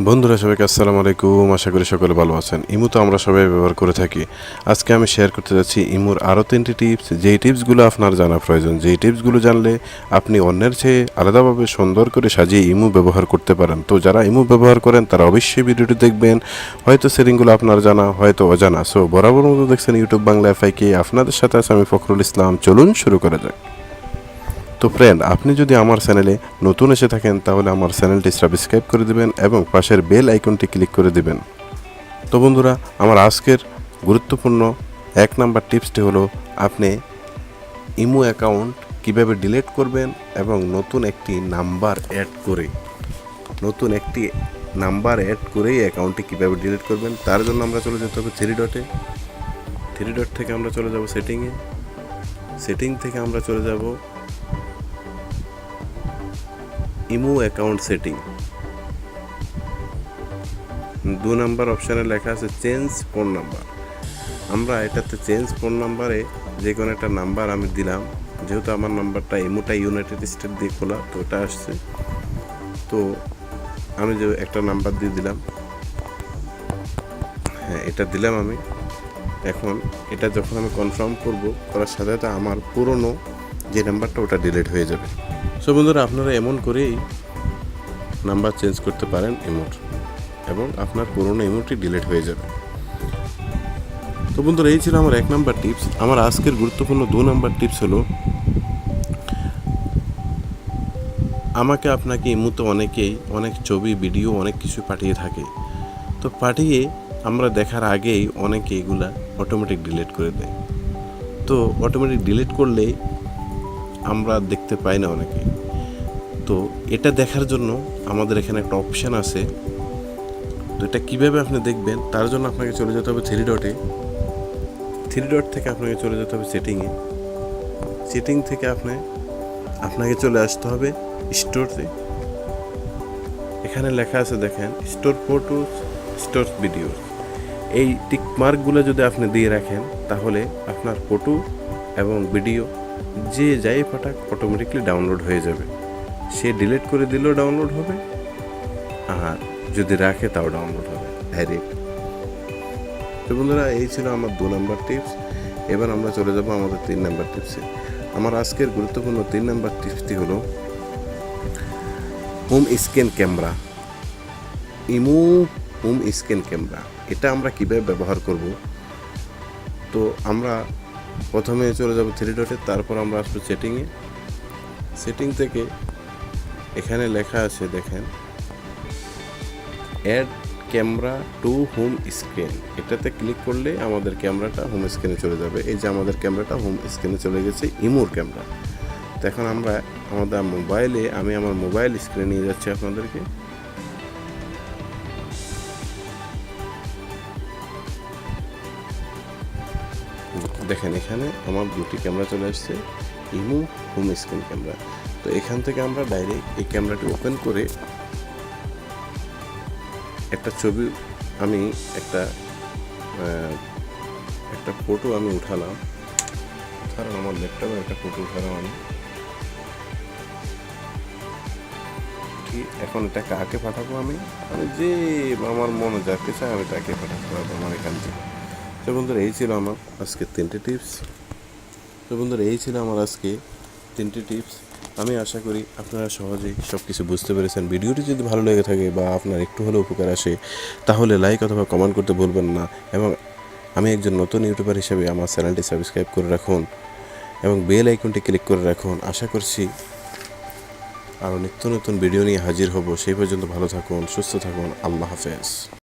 বন্ধুরা, সবাইকে আসসালামু আলাইকুম। আশা করি সকলে ভালো আছেন। ইমু তো আমরা সবাই ব্যবহার করে থাকি। আজকে আমি শেয়ার করতে যাচ্ছি ইমুর আরও তিনটি টিপস যেই টিপসগুলো আপনার জানা প্রয়োজন, যেই টিপসগুলো জানলে আপনি অন্যের চেয়ে আলাদাভাবে সুন্দর করে সাজিয়ে ইমু ব্যবহার করতে পারেন। তো যারা ইমু ব্যবহার করেন, তারা অবশ্যই ভিডিওটি দেখবেন। হয়তো সেটিংগুলো আপনার জানা, হয়তো অজানা। সো বরাবর মতো দেখছেন ইউটিউব বাংলা এফআইকে আপনাদের সাথে আছে আমি ফখরুল ইসলাম। চলুন শুরু করা যাক। তো ফ্রেন্ড আপনি যদি আমার চ্যানেলে নতুন এসে থাকেন, তাহলে আমার চ্যানেলটি সাবস্ক্রাইব করে দেবেন এবং পাশের বেল আইকনটি ক্লিক করে দেবেন। তো বন্ধুরা, আমার আজকের গুরুত্বপূর্ণ এক নাম্বার টিপসটি হলো, আপনি ইমো অ্যাকাউন্ট কীভাবে ডিলিট করবেন এবং নতুন একটি নাম্বার অ্যাড করে, নতুন একটি নাম্বার অ্যাড করেই অ্যাকাউন্টটি কীভাবে ডিলিট করবেন, তার জন্য আমরা চলে যেতে হবে থ্রি ডটে থ্রি ডট থেকে আমরা চলে যাব সেটিংয়ে সেটিং থেকে আমরা চলে যাব ইমো অ্যাকাউন্ট সেটিং। দু নাম্বার অপশানে লেখা আছে চেঞ্জ ফোন নাম্বার। আমরা এটাতে চেঞ্জ ফোন নাম্বারে যে কোনো একটা নাম্বার আমি দিলাম। যেহেতু আমার নাম্বারটা ইমোটা ইউনাইটেড স্টেট দিয়ে খোলা, তো ওটা আসছে। তো আমি যে একটা নাম্বার দিয়ে দিলাম হ্যাঁ এটা দিলাম আমি। এখন এটা যখন আমি কনফার্ম করব করার সাথে সাথে আমার পুরনো যে নাম্বারটা, ওটা ডিলিট হয়ে যাবে। সো বন্ধুরা, আপনারা এমন করেই নাম্বার চেঞ্জ করতে পারেন ইমোট এবং আপনার পুরনো ইমোটটি ডিলিট হয়ে যাবে। তো বন্ধুরা, এই ছিল আমার এক নাম্বার টিপস আমার আজকের গুরুত্বপূর্ণ দু নাম্বার টিপস হলো, আমাকে আপনাকে ইমুতে অনেকেই অনেক ছবি ভিডিও অনেক কিছু পাঠিয়ে থাকে। তো পাঠিয়ে আমরা দেখার আগেই অনেকে এগুলা অটোমেটিক ডিলিট করে দেয়। তো অটোমেটিক ডিলিট করলেই আমরা দেখতে পাই না অনেকে। তো এটা দেখার জন্য আমাদের এখানে একটা অপশান আছে। তো এটা কীভাবে আপনি দেখবেন? তার জন্য আপনাকে চলে যেতে হবে থ্রি ডটে থ্রি ডট থেকে আপনাকে চলে যেতে হবে সেটিংয়ে সেটিং থেকে আপনি, আপনাকে চলে আসতে হবে স্টোরতে এখানে লেখা আছে দেখেন স্টোর ফটোস স্টোর ভিডিও এই টিক মার্কগুলো যদি আপনি দিয়ে রাখেন, তাহলে আপনার ফটো এবং ভিডিও যে যাই পাঠাক অটোমেটিকলি ডাউনলোড হয়ে যাবে। সে ডিলিট করে দিলেও ডাউনলোড হবে, আর যদি রাখে তাও ডাউনলোড হবে ডাইরেক্ট তো বন্ধুরা, এই ছিল আমার দু নম্বর টিপস এবার আমরা চলে যাব আমাদের তিন নাম্বার টিপসে আমার আজকের গুরুত্বপূর্ণ তিন নাম্বার টিপসটি হলো home scan camera imo home scan camera এটা আমরা কীভাবে ব্যবহার করব? তো আমরা প্রথমে চলে যাব থ্রি ডটে তারপর আমরা আসব সেটিংয়ে সেটিং থেকে এখানে লেখা আছে, দেখেন। Add camera to home screen এটাতে ক্লিক করলে আমাদের ক্যামেরাটা হোম স্ক্রিনে চলে যাবে। এই যে আমাদের ক্যামেরাটা হোম স্ক্রিনে চলে গেছে, ইমোর ক্যামেরা তো এখন আমরা, আমাদের মোবাইলে আমি আমার মোবাইল স্ক্রিনে নিয়ে যাচ্ছি আপনাদেরকে। দেখেন, এখানে আমার দুটি ক্যামেরা চলে আসছে, ইমো হোম স্ক্রিন ক্যামেরা। তো এখান থেকে আমরা ডাইরেক্ট এই ক্যামেরাটি ওপেন করে একটা ছবি আমি, একটা একটা ফটো আমি উঠালাম। কারণ আমার ল্যাপটপে একটা ফটো উঠালাম আমি। ঠিক এখন এটা কাকে পাঠাবো আমি? আমি যে আমার মনে যাকে চাই আমি তাকে পাঠাতে পারব আমার এখান থেকে। তো বন্ধুরা, এই ছিল আমার আজকে তিনটে টিপস তো বন্ধুরা, এই ছিল আমার আজকে তিনটে টিপস আমি আশা করি আপনারা সহজেই সব কিছু বুঝতে পেরেছেন। ভিডিওটি যদি ভালো লেগে থাকে বা আপনার একটু হলেও উপকার আসে, তাহলে লাইক অথবা কমেন্ট করতে ভুলবেন না এবং আমি একজন নতুন ইউটিউবার হিসেবে আমার চ্যানেলটি সাবস্ক্রাইব করে রাখুন এবং বেল আইকনটি ক্লিক করে রাখুন। আশা করছি আরও নিত্য নতুন ভিডিও নিয়ে হাজির হব। সেই পর্যন্ত ভালো থাকুন, সুস্থ থাকুন। আল্লাহ হাফেজ।